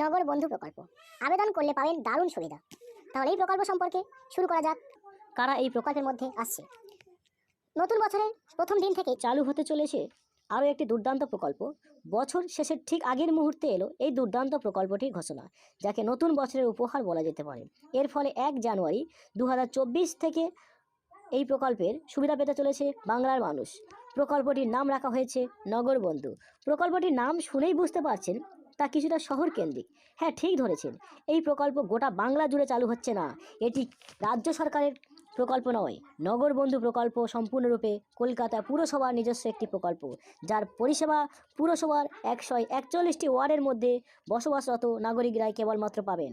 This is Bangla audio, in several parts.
নগর বন্ধু প্রকল্প। আবেদন করলে পাবেন দারুণ সুবিধা। তাহলে এই প্রকল্প সম্পর্কে শুরু করা যাক। কারা এই প্রকল্পের মধ্যে আসছে? নতুন বছরের প্রথম দিন থেকে চালু হতে চলেছে আরও একটি দুর্দান্ত প্রকল্প। বছর শেষের ঠিক আগের মুহূর্তে এলো এই দুর্দান্ত প্রকল্পটির ঘোষণা, যাকে নতুন বছরের উপহার বলা যেতে পারে। এর ফলে এক জানুয়ারি দু হাজার চব্বিশ থেকে এই প্রকল্পের সুবিধা পেতে চলেছে বাংলার মানুষ। প্রকল্পটির নাম রাখা হয়েছে নগর বন্ধু। প্রকল্পটির নাম শুনেই বুঝতে পারছেন তা কিছুটা শহর কেন্দ্রিক হ্যাঁ ঠিক ধরেছেন। এই প্রকল্প গোটা বাংলা জুড়ে চালু হচ্ছে না। এটি রাজ্য সরকারের প্রকল্প নয় নগর বন্ধু প্রকল্প সম্পূর্ণরূপে কলকাতা পুরসভার নিজস্ব একটি প্রকল্প, যার পরিষেবা পুরসভার একশো একচল্লিশটি ওয়ার্ডের মধ্যে বসবাসরত নাগরিকরাই কেবলমাত্র পাবেন।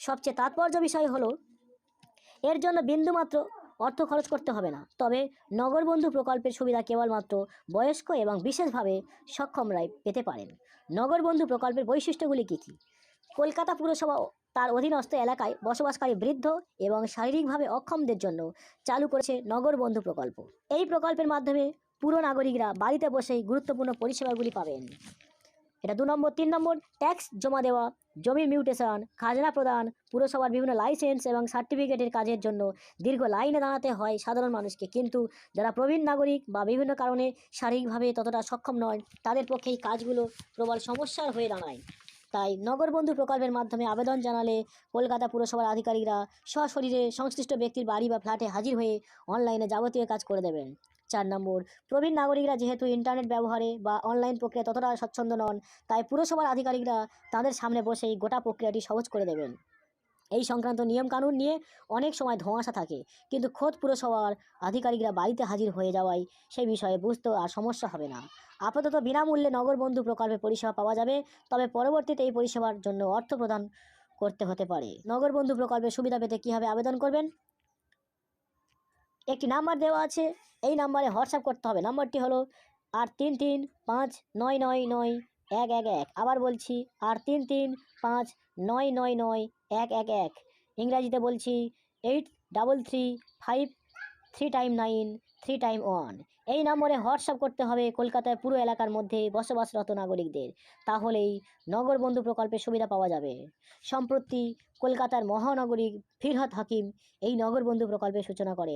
সবচেয়ে তাৎপর্য বিষয় হলো, এর জন্য বিন্দুমাত্র অর্থ খরচ করতে হবে না। তবে নগর বন্ধু প্রকল্পের সুবিধা কেবলমাত্র বয়স্ক এবং বিশেষভাবে সক্ষমরাই পেতে পারেন। নগর বন্ধু প্রকল্পের বৈশিষ্ট্যগুলি কী কী? কলকাতা পুরসভা তার অধীনস্থ এলাকায় বসবাসকারী বৃদ্ধ এবং শারীরিকভাবে অক্ষমদের জন্য চালু করেছে নগর বন্ধু প্রকল্প। এই প্রকল্পের মাধ্যমে পুরো নাগরিকরা বাড়িতে বসেই গুরুত্বপূর্ণ পরিষেবাগুলি পাবেন। এটা দু নম্বর, তিন নম্বর ট্যাক্স জমা দেওয়া, জমি মিউটেশন খাজনা প্রদান, পুরসভার বিভিন্ন লাইসেন্স এবং সার্টিফিকেটের কাজের জন্য দীর্ঘ লাইনে দাঁড়াতে হয় সাধারণ মানুষকে। কিন্তু যারা প্রবীণ নাগরিক বা বিভিন্ন কারণে শারীরিকভাবে ততটা সক্ষম নয়, তাদের পক্ষে এই কাজগুলো প্রবল সমস্যার হয়ে দাঁড়ায়। তাই নগরবন্ধু প্রকল্পের মাধ্যমে আবেদন জানালে কলকাতা পুরসভার আধিকারিকরা সশরীরে সংশ্লিষ্ট ব্যক্তির বাড়ি বা ফ্ল্যাটে হাজির হয়ে অনলাইনে যাবতীয় কাজ করে দেবেন। চার নম্বর, প্রবীণ নাগরিকরা যেহেতু ইন্টারনেট ব্যবহারে বা অনলাইন প্রক্রিয়া ততটা স্বচ্ছন্দ নন, তাই পুরসভার আধিকারিকরা তাদের সামনে বসেই গোটা প্রক্রিয়াটি সহজ করে দেবেন। এই সংক্রান্ত নিয়মকানুন নিয়ে অনেক সময় ধোঁয়াশা থাকে, কিন্তু খোদ পুরসভার আধিকারিকরা বাড়িতে হাজির হয়ে যাওয়ায় সেই বিষয়ে বুঝতেও আর সমস্যা হবে না। আপাতত বিনামূল্যে নগরবন্ধু প্রকল্পে পরিষেবা পাওয়া যাবে, তবে পরবর্তীতে এই পরিষেবার জন্য অর্থ প্রদান করতে হতে পারে। নগরবন্ধু প্রকল্পের সুবিধা পেতে কীভাবে আবেদন করবেন? একটি নাম্বার দেওয়া আছে, এই নাম্বারে হোয়াটসঅ্যাপ করতে হবে। নাম্বারটি হলো আট তিন তিন পাঁচ নয় নয় নয় এক এক এক। আবার বলছি, আট তিন তিন পাঁচ নয় নয় নয় এক এক এক। ইংরাজিতে বলছি, eight double three five three time nine three time one. এই নম্বরে হোয়াটসঅ্যাপ করতে হবে কলকাতায় পুরো এলাকার মধ্যে বসবাসরত নাগরিকদের। তাহলেই নগর বন্ধু প্রকল্পের সুবিধা পাওয়া যাবে। সম্প্রতি কলকাতার মহানগরী ফিরহাদ হাকিম এই নগর বন্ধু প্রকল্পের সূচনা করে।